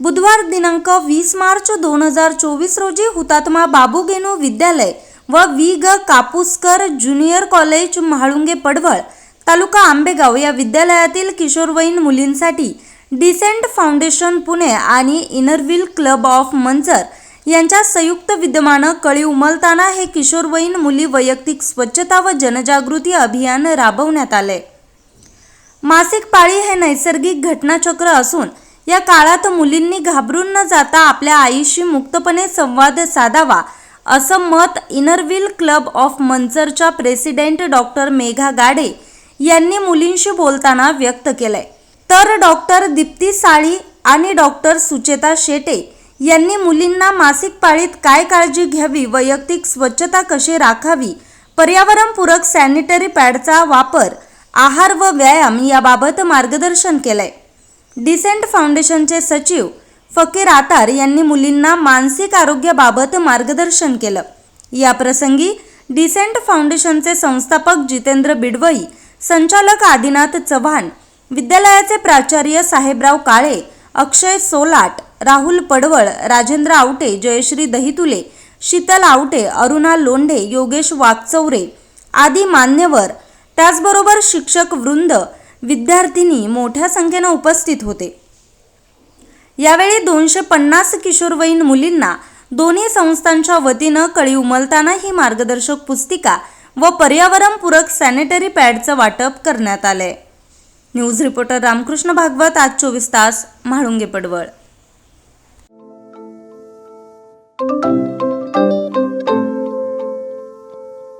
बुधवार दिनांक वीस मार्च दोन हजार चोवीस रोजी हुतात्मा बाबूगेनू विद्यालय व वि ग कापूसकर ज्युनियर कॉलेज म्हाळुंगे पडवळ तालुका आंबेगाव या विद्यालयातील किशोरवयीन मुलींसाठी डिसेंट फाउंडेशन पुणे आणि इनरव्हिल क्लब ऑफ मंचर यांच्या संयुक्त विद्यमानं कळी उमलताना हे किशोरवयीन मुली वैयक्तिक स्वच्छता व जनजागृती अभियान राबवण्यात आले मासिक पाळी हे नैसर्गिक घटनाचक्र असून या काळात मुलींनी घाबरून न जाता आपल्या आईशी मुक्तपणे संवाद साधावा असं मत इनरव्हील क्लब ऑफ मंचरच्या प्रेसिडेंट डॉक्टर मेघा गाडे यांनी मुलींशी बोलताना व्यक्त केलंय. तर डॉक्टर दीप्ती साळी आणि डॉक्टर सुचेता शेटे यांनी मुलींना मासिक पाळीत काय काळजी घ्यावी वैयक्तिक स्वच्छता कशी राखावी पर्यावरणपूरक सॅनिटरी पॅडचा वापर आहार व व्यायाम याबाबत मार्गदर्शन केलंय. डिसेंट फाउंडेशनचे सचिव फकीर आतार यांनी मुलींना मानसिक आरोग्याबाबत मार्गदर्शन केलं. या प्रसंगी डिसेंट फाउंडेशनचे संस्थापक जितेंद्र बिडवई संचालक आदिनाथ चव्हाण विद्यालयाचे प्राचार्य साहेबराव काळे अक्षय सोलाट राहुल पडवळ राजेंद्र आवटे जयश्री दहितुले शीतल आवटे अरुणा लोंढे योगेश वाकचौरे आदी मान्यवर त्याचबरोबर शिक्षक वृंद विद्यार्थिनी मोठ्या संख्येनं उपस्थित होते. यावेळी दोनशे पन्नास किशोरवयीन मुलींना दोन्ही संस्थांच्या वतीनं कळी उमलताना ही मार्गदर्शक पुस्तिका व पर्यावरणपूरक सॅनिटरी पॅडचं वाटप करण्यात आलंय. न्यूज रिपोर्टर रामकृष्ण भागवत आज चोवीस तास म्हाळुंगे पडवळ.